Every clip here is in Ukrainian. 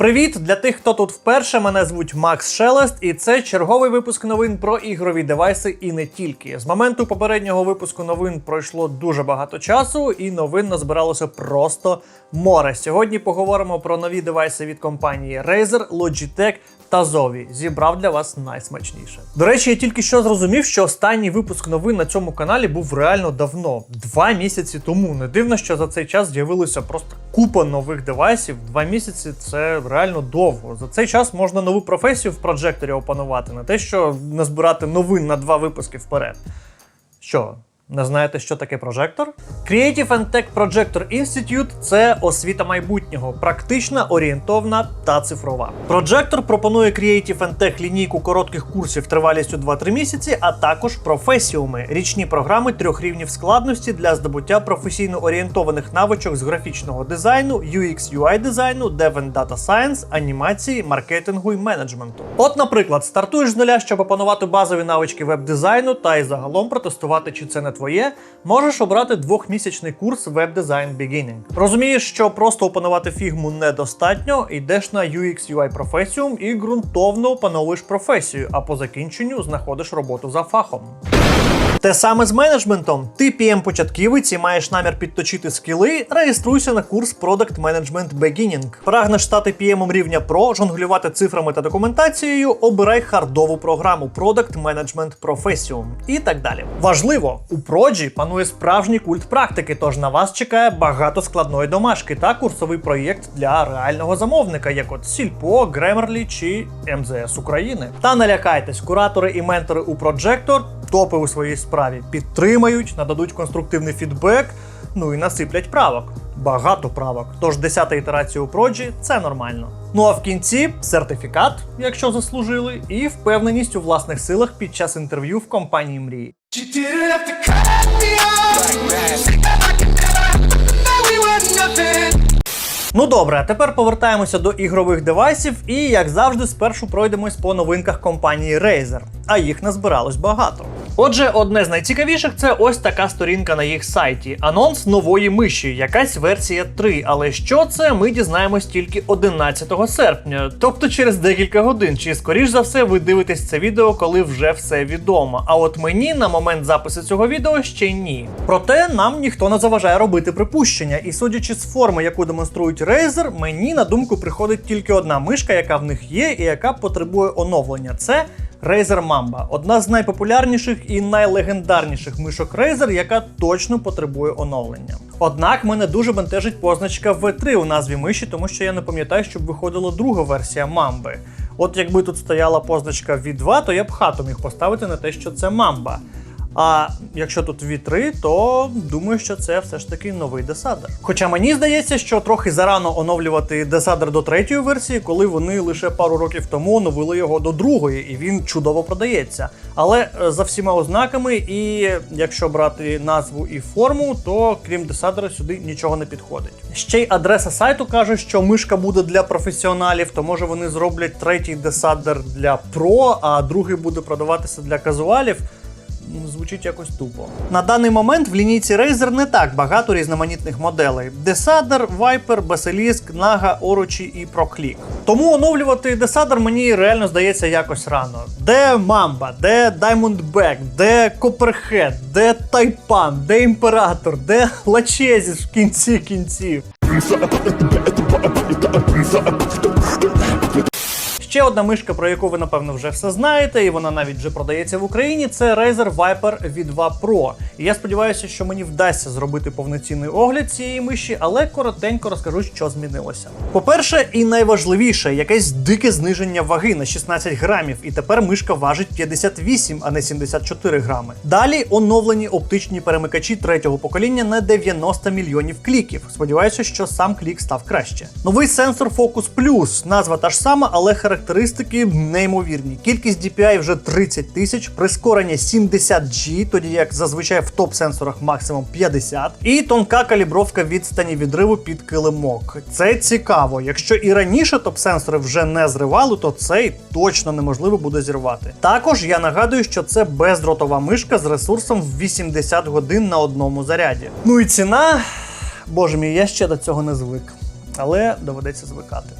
Привіт для тих, хто тут вперше. Мене звуть Макс Шелест, і це черговий випуск новин про ігрові девайси і не тільки. З моменту попереднього випуску новин пройшло дуже багато часу, і новин назбиралося просто море. Сьогодні поговоримо про нові девайси від компанії Razer, Logitech та Zovi. Зібрав для вас найсмачніше. До речі, я тільки що зрозумів, що останній випуск новин на цьому каналі був реально давно, два місяці тому. Не дивно, що за цей час з'явилося просто купа нових девайсів. Два місяці це реально довго. За цей час можна нову професію в проджекторі опанувати, не те, що назбирати новин на два випуски вперед. Що? Не знаєте, що таке прожектор? Creative and Tech Projector Institute – це освіта майбутнього, практична, орієнтовна та цифрова. Projector пропонує Creative and Tech лінійку коротких курсів тривалістю 2-3 місяці, а також професіуми річні програми трьох рівнів складності для здобуття професійно орієнтованих навичок з графічного дизайну, UX UI дизайну, Dev and Data Science, анімації, маркетингу і менеджменту. От, наприклад, стартуєш з нуля, щоб опанувати базові навички веб-дизайну та й загалом протестувати, чи це не твоє, можеш обрати двохмісячний курс Web Design Beginning. Розумієш, що просто опанувати фігму недостатньо, йдеш на UX UI професіум і ґрунтовно опановуєш професію, а по закінченню знаходиш роботу за фахом. Те саме з менеджментом. Ти pm початківець і маєш намір підточити скіли, реєструйся на курс Product Management Beginning. Прагнеш стати PM рівня Pro, жонглювати цифрами та документацією, обирай хардову програму Product Management Profession і так далі. Важливо, у проджі панує справжній культ практики, тож на вас чекає багато складної домашки та курсовий проєкт для реального замовника, як от Сільпо, Grammarly чи МЗС України. Та не лякайтесь, куратори і ментори у Projector топи у своїй справі підтримають, нададуть конструктивний фідбек, ну і насиплять правок. Багато правок. Тож 10 ітерація у проджі це нормально. Ну а в кінці сертифікат, якщо заслужили, і впевненість у власних силах під час інтерв'ю в компанії мрії. You didn't have to cut me off. Say that I could never, that we were nothing. Ну добре, а тепер повертаємося до ігрових девайсів, і як завжди, спершу пройдемось по новинках компанії Razer, а їх назбиралось багато. Отже, одне з найцікавіших це ось така сторінка на їх сайті. Анонс нової миші, якась версія 3. Але що це, ми дізнаємось тільки 11 серпня, тобто через декілька годин. Чи скоріш за все ви дивитесь це відео, коли вже все відомо. А от мені на момент запису цього відео ще ні. Проте нам ніхто не заважає робити припущення, і судячи з форми, яку демонструють Razer, мені на думку приходить тільки одна мишка, яка в них є, і яка потребує оновлення. Це Razer Mamba, одна з найпопулярніших і найлегендарніших мишок Razer, яка точно потребує оновлення. Однак мене дуже бентежить позначка V3 у назві миші, тому що я не пам'ятаю, щоб виходила друга версія Mamba. От якби тут стояла позначка V2, то я б хату міг поставити на те, що це Mamba. А якщо тут V3, то думаю, що це все ж таки новий десадер. Хоча мені здається, що трохи зарано оновлювати десадер до третьої версії, коли вони лише пару років тому оновили його до другої, і він чудово продається. Але е, за всіма ознаками, і якщо брати назву і форму, то крім десадера сюди нічого не підходить. Ще й адреса сайту каже, що мишка буде для професіоналів, то може вони зроблять третій десадер для про, а другий буде продаватися для казуалів. Звучить якось тупо. На даний момент в лінійці Razer не так багато різноманітних моделей: Desader, Viper, Basilisk, Naga, Orochi і ProClick. Тому оновлювати Desader мені реально здається якось рано. Де Mamba, де Diamondback, де Copperhead, де Taipan, де Імператор, де Lachesis в кінці кінців. Одна мишка, про яку ви напевно вже все знаєте, і вона навіть вже продається в Україні. Це Razer Viper V2 Pro. І я сподіваюся, що мені вдасться зробити повноцінний огляд цієї миші, але коротенько розкажу, що змінилося. По-перше, і найважливіше, якесь дике зниження ваги на 16 грамів, і тепер мишка важить 58, а не 74 грами. Далі оновлені оптичні перемикачі третього покоління на 90 мільйонів кліків. Сподіваюся, що сам клік став краще. Новий сенсор Focus Plus, назва та ж сама, але характеристики неймовірні. Кількість DPI вже 30 тисяч, прискорення 70G, тоді як зазвичай в топ-сенсорах максимум 50, і тонка калібровка відстані відриву під килимок. Це цікаво. Якщо і раніше топ-сенсори вже не зривали, то цей точно неможливо буде зірвати. Також я нагадую, що це бездротова мишка з ресурсом в 80 годин на одному заряді. Ну і ціна. Боже мій, я ще до цього не звик, але доведеться звикати.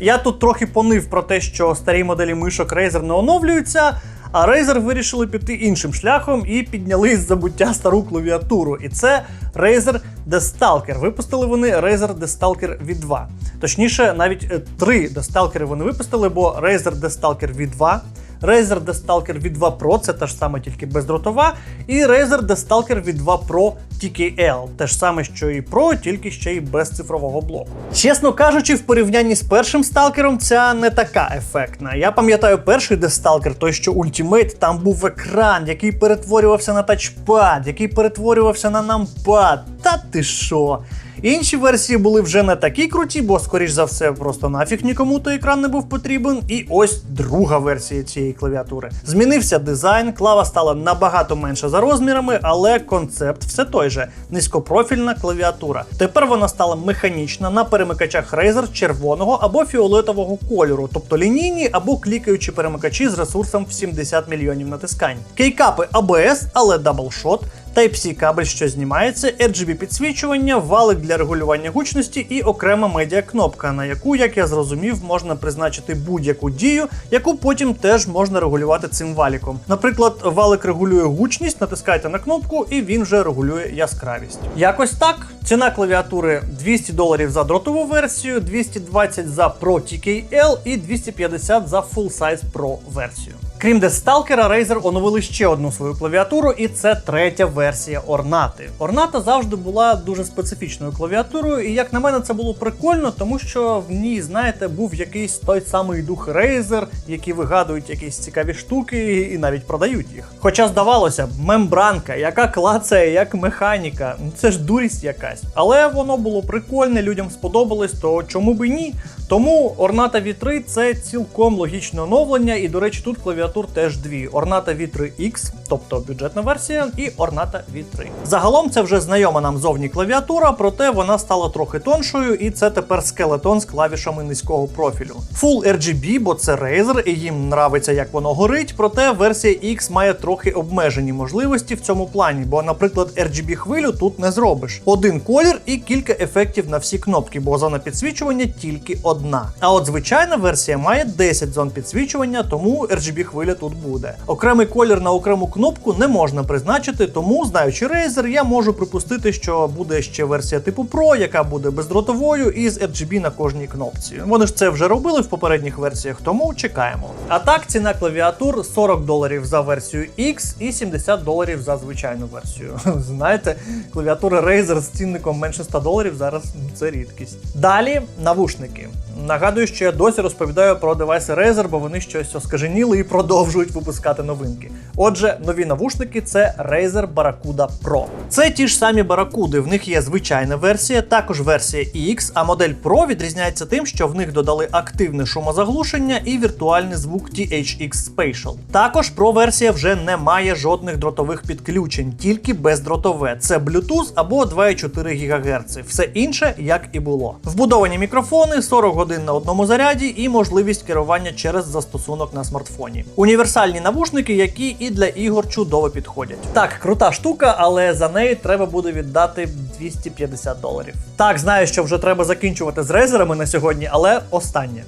Я тут трохи понив про те, що старі моделі мишок Razer не оновлюються. А Razer вирішили піти іншим шляхом і підняли з забуття стару клавіатуру. І це Razer Destalker. Випустили вони Razer Destalker V2. Точніше, навіть три три Stalker вони випустили, бо Razer Destalker V2, Razer Destalker V2 Pro, це та ж саме, тільки бездротова, і Razer Destalker V2 Pro TKL, те ж саме, що і Pro, тільки ще й без цифрового блоку. Чесно кажучи, в порівнянні з першим сталкером ця не така ефектна. Я пам'ятаю перший Destalker, той що Ultimate, там був екран, який перетворювався на тачпад, який перетворювався на нампад. Та ти що? Інші версії були вже не такі круті, бо, скоріш за все, просто нафіг нікому той екран не був потрібен. І ось друга версія цієї клавіатури. Змінився дизайн, клава стала набагато менша за розмірами, але концепт все той же низькопрофільна клавіатура. Тепер вона стала механічна на перемикачах Razer червоного або фіолетового кольору, тобто лінійні або клікаючі перемикачі з ресурсом в 70 мільйонів натискань. Кейкапи ABS, але даблшот. Type-C кабель, що знімається, RGB підсвічування, валик для регулювання гучності і окрема медіакнопка, на яку, як я зрозумів, можна призначити будь-яку дію, яку потім теж можна регулювати цим валіком. Наприклад, валик регулює гучність, натискайте на кнопку, і він вже регулює яскравість. Якось так. Ціна клавіатури 200 доларів за дротову версію, 220 за Pro TKL і 250 за Full Size Pro версію. Крім Destalker, Razer оновили ще одну свою клавіатуру, і це третя версія Орнати. Орната завжди була дуже специфічною клавіатурою, і як на мене, це було прикольно, тому що в ній, знаєте, був якийсь той самий дух Razer, які вигадують якісь цікаві штуки і навіть продають їх. Хоча здавалося б, мембранка, яка клацає, як механіка, ну, це ж дурість якась. Але воно було прикольне, людям сподобалось, то чому би ні? Тому Ornata V3 це цілком логічне оновлення, і, до речі, тут клавіатур теж дві: Ornata V3X, тобто бюджетна версія, і Ornata V3. Загалом це вже знайома нам зовні клавіатура, проте вона стала трохи тоншою, і це тепер скелетон з клавішами низького профілю. Full RGB, бо це Razer, і їм нравиться, як воно горить. Проте версія X має трохи обмежені можливості в цьому плані, бо, наприклад, RGB хвилю тут не зробиш. Один колір і кілька ефектів на всі кнопки, бо зона підсвічування тільки одна. А от звичайна версія має 10 зон підсвічування, тому RGB хвиля тут буде. Окремий колір на окрему кнопку не можна призначити, тому, знаючи Razer, я можу припустити, що буде ще версія типу Pro, яка буде бездротовою і з RGB на кожній кнопці. Вони ж це вже робили в попередніх версіях, тому чекаємо. А так, ціна клавіатур 40 доларів за версію X і 70 доларів за звичайну версію. Знаєте, клавіатура Razer з цінником менше 100 доларів зараз це рідкість. Далі навушники. Нагадую, що я досі розповідаю про девайси Razer, бо вони щось оскаженіли і продовжують випускати новинки. Отже, нові навушники це Razer Barracuda Pro. Це ті ж самі Barracuda, в них є звичайна версія, також версія X, а модель Pro відрізняється тим, що в них додали активне шумозаглушення і віртуальний звук THX Spatial. Також Pro версія вже не має жодних дротових підключень, тільки бездротове. Це Bluetooth або 2,4 ГГц. Все інше як і було. Вбудовані мікрофони, 40 годин на одному заряді і можливість керування через застосунок на смартфоні. Універсальні навушники, які і для ігор чудово підходять. Так, крута штука, але за неї треба буде віддати 250 доларів. Так, знаю, що вже треба закінчувати з рейзерами на сьогодні, але останнє.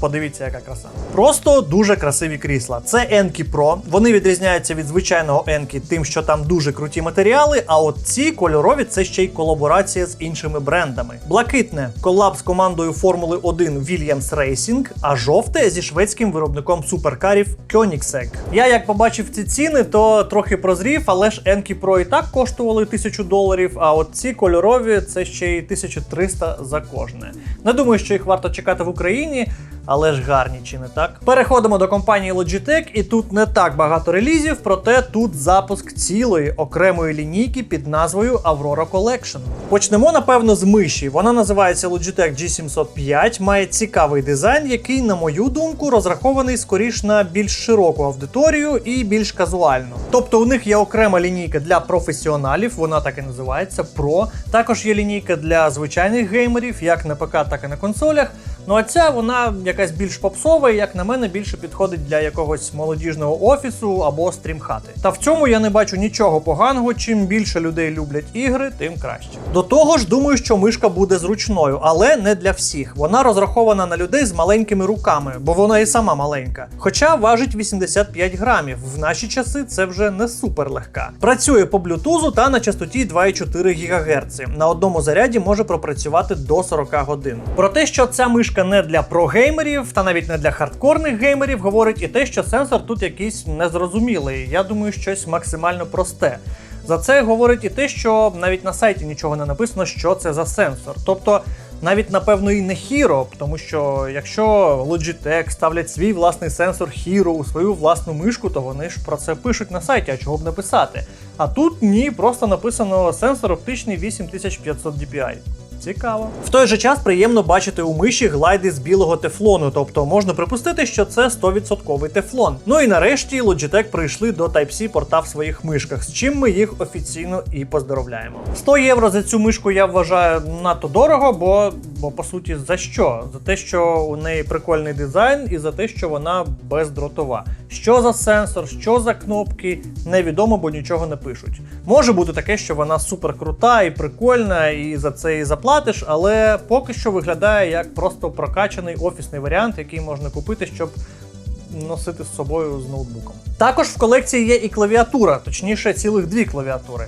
Подивіться, яка краса. Просто дуже красиві крісла. Це Enki Pro. Вони відрізняються від звичайного Enki тим, що там дуже круті матеріали. А от ці кольорові це ще й колаборація з іншими брендами. Блакитне колаб з командою Формули 1 Williams Racing, а жовте зі шведським виробником суперкарів Koenigsegg. Я як побачив ці ціни, то трохи прозрів, але ж Enki Pro і так коштували 1000 доларів. А от ці кольорові це ще й 1300 за кожне. Не думаю, що їх варто чекати в Україні але ж гарні, чи не так? Переходимо до компанії Logitech, і тут не так багато релізів, проте тут запуск цілої окремої лінійки під назвою Aurora Collection. Почнемо, напевно, з миші. Вона називається Logitech G705, має цікавий дизайн, який, на мою думку, розрахований скоріш на більш широку аудиторію і більш казуальну. Тобто у них є окрема лінійка для професіоналів, вона так і називається Pro. Також є лінійка для звичайних геймерів, як на ПК, так і на консолях. Ну а ця вона якась більш попсова, і як на мене, більше підходить для якогось молодіжного офісу або стрімхати. Та в цьому я не бачу нічого поганого. Чим більше людей люблять ігри, тим краще. До того ж, думаю, що мишка буде зручною, але не для всіх. Вона розрахована на людей з маленькими руками, бо вона і сама маленька. Хоча важить 85 грамів. В наші часи це вже не супер легка. Працює по блютузу та на частоті 2,4 ГГц. На одному заряді може пропрацювати до 40 годин. Про те, що ця мишка не для прогеймерів та навіть не для хардкорних геймерів, говорить і те, що сенсор тут якийсь незрозумілий. Я думаю, щось максимально просте. За це говорить і те, що навіть на сайті нічого не написано, що це за сенсор. Тобто, навіть напевно і не Hero, тому що якщо Logitech ставлять свій власний сенсор Hero у свою власну мишку, то вони ж про це пишуть на сайті, а чого б не писати. А тут ні, просто написано сенсор оптичний 8500 DPI. Цікаво. В той же час приємно бачити у миші глайди з білого тефлону, тобто можна припустити, що це 100% тефлон. Ну і нарешті Logitech прийшли до Type-C порта в своїх мишках, з чим ми їх офіційно і поздоровляємо. 100 євро за цю мишку я вважаю надто дорого, бо, бо по суті за що? За те, що у неї прикольний дизайн, і за те, що вона бездротова. Що за сенсор, що за кнопки, невідомо, бо нічого не пишуть. Може бути таке, що вона супер крута і прикольна, і за це і заплатиш, але поки що виглядає як просто прокачаний офісний варіант, який можна купити, щоб носити з собою з ноутбуком. Також в колекції є і клавіатура, точніше, цілих дві клавіатури.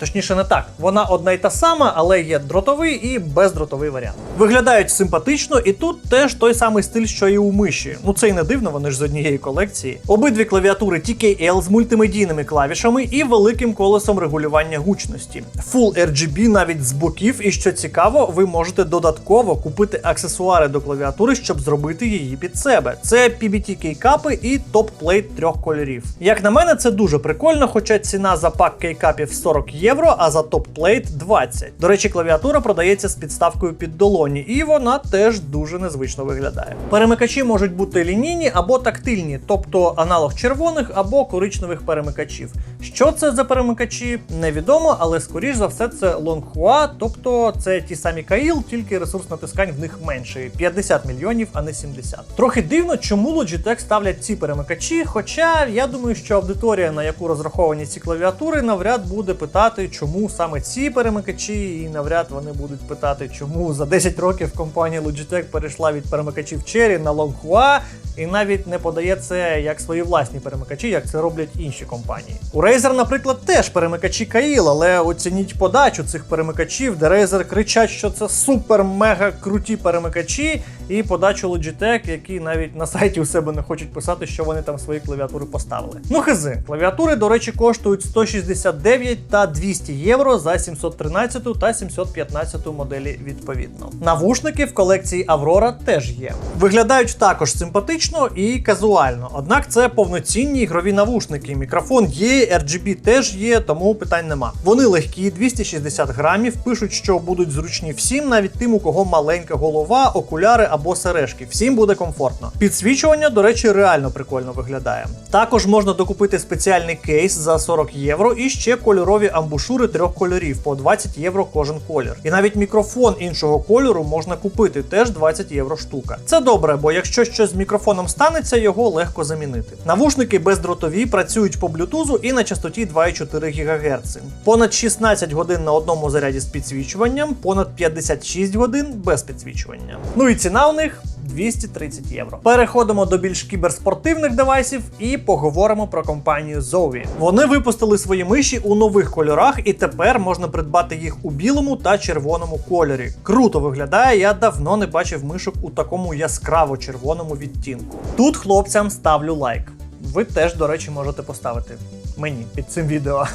Точніше, не так. Вона одна й та сама, але є дротовий і бездротовий варіант. Виглядають симпатично, і тут теж той самий стиль, що і у миші. Ну це й не дивно, вони ж з однієї колекції. Обидві клавіатури TKL з мультимедійними клавішами і великим колесом регулювання гучності. Full RGB навіть з боків, і що цікаво, ви можете додатково купити аксесуари до клавіатури, щоб зробити її під себе. Це PBT кейкапи і топ-плейт трьох кольорів. Як на мене, це дуже прикольно, хоча ціна за пак кейкапів 40 євро, а за топ-плейт 20. До речі, клавіатура продається з підставкою під долоні, і вона теж дуже незвично виглядає. Перемикачі можуть бути лінійні або тактильні, тобто аналог червоних або коричневих перемикачів. Що це за перемикачі, невідомо, але скоріш за все це Longhua, тобто це ті самі Каїл, тільки ресурс натискань в них менший 50 мільйонів, а не 70. Трохи дивно, чому Logitech ставлять ці перемикачі, хоча я думаю, що аудиторія, на яку розраховані ці клавіатури, навряд буде питати, чому саме ці перемикачі, і навряд вони будуть питати, чому за 10 років компанія Logitech перейшла від перемикачів Cherry на Longhua, і навіть не подає це як свої власні перемикачі, як це роблять інші компанії. У Razer, наприклад, теж перемикачі Каїл, але оцініть подачу цих перемикачів, де Razer кричать, що це супер-мега круті перемикачі, і подачу Logitech, які навіть на сайті у себе не хочуть писати, що вони там свої клавіатури поставили. Ну хизи, клавіатури, до речі, коштують 169 та 200 євро за 713 та 715 моделі відповідно. Навушники в колекції Aurora теж є. Виглядають також симпатично і казуально. Однак це повноцінні ігрові навушники. Мікрофон є, RGB теж є, тому питань нема. Вони легкі, 260 грамів. Пишуть, що будуть зручні всім, навіть тим, у кого маленька голова, окуляри або сережки. Всім буде комфортно. Підсвічування, до речі, реально прикольно виглядає. Також можна докупити спеціальний кейс за 40 євро і ще кольорові амбушури трьох кольорів по 20 євро кожен колір. І навіть мікрофон іншого кольору можна купити, теж 20 євро штука. Це добре, бо якщо щось з мікрофоном станеться, його легко замінити. Навушники бездротові працюють по блютузу і на частоті 2,4 ГГц. Понад 16 годин на одному заряді з підсвічуванням, понад 56 годин без підсвічування. Ну і ціна у них 230 євро. Переходимо до більш кіберспортивних девайсів і поговоримо про компанію Zowie. Вони випустили свої миші у нових кольорах, і тепер можна придбати їх у білому та червоному кольорі. Круто виглядає, я давно не бачив мишок у такому яскраво червоному відтінку. Тут хлопцям ставлю лайк. Ви теж, до речі, можете поставити. Мені під цим відео.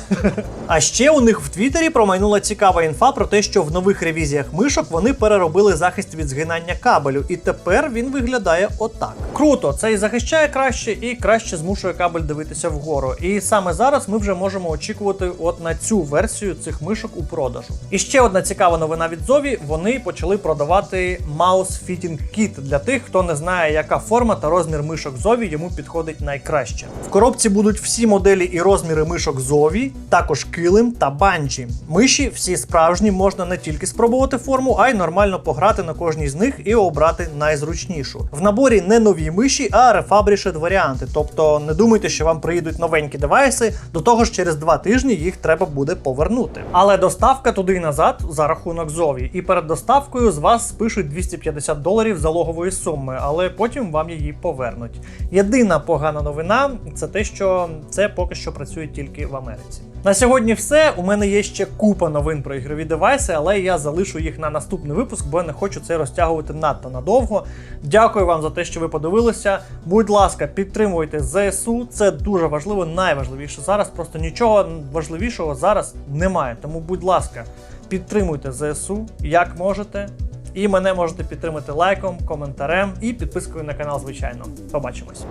А ще у них в Твіттері промайнула цікава інфа про те, що в нових ревізіях мишок вони переробили захист від згинання кабелю, і тепер він виглядає отак. Круто, це і захищає краще, і краще змушує кабель дивитися вгору. І саме зараз ми вже можемо очікувати от на цю версію цих мишок у продажу. І ще одна цікава новина від Зові: вони почали продавати Mouse Fitting Kit для тих, хто не знає, яка форма та розмір мишок Зові йому підходить найкраще. В коробці будуть всі моделі і розміри мишок Зові, також килим та банджі. Миші всі справжні, можна не тільки спробувати форму, а й нормально пограти на кожній з них і обрати найзручнішу. В наборі не нові миші, а рефабрішед варіанти. Тобто не думайте, що вам приїдуть новенькі девайси. До того ж, через два тижні їх треба буде повернути. Але доставка туди і назад за рахунок Зові. І перед доставкою з вас спишуть 250 доларів залогової суми, але потім вам її повернуть. Єдина погана новина це те, що це поки що працює тільки в Америці. На сьогодні все. У мене є ще купа новин про ігрові девайси, але я залишу їх на наступний випуск, бо я не хочу це розтягувати надто надовго. Дякую вам за те, що ви подивилися. Будь ласка, підтримуйте ЗСУ. Це дуже важливо, найважливіше зараз. Просто нічого важливішого зараз немає. Тому, будь ласка, підтримуйте ЗСУ як можете. І мене можете підтримати лайком, коментарем і підпискою на канал, звичайно. Побачимось.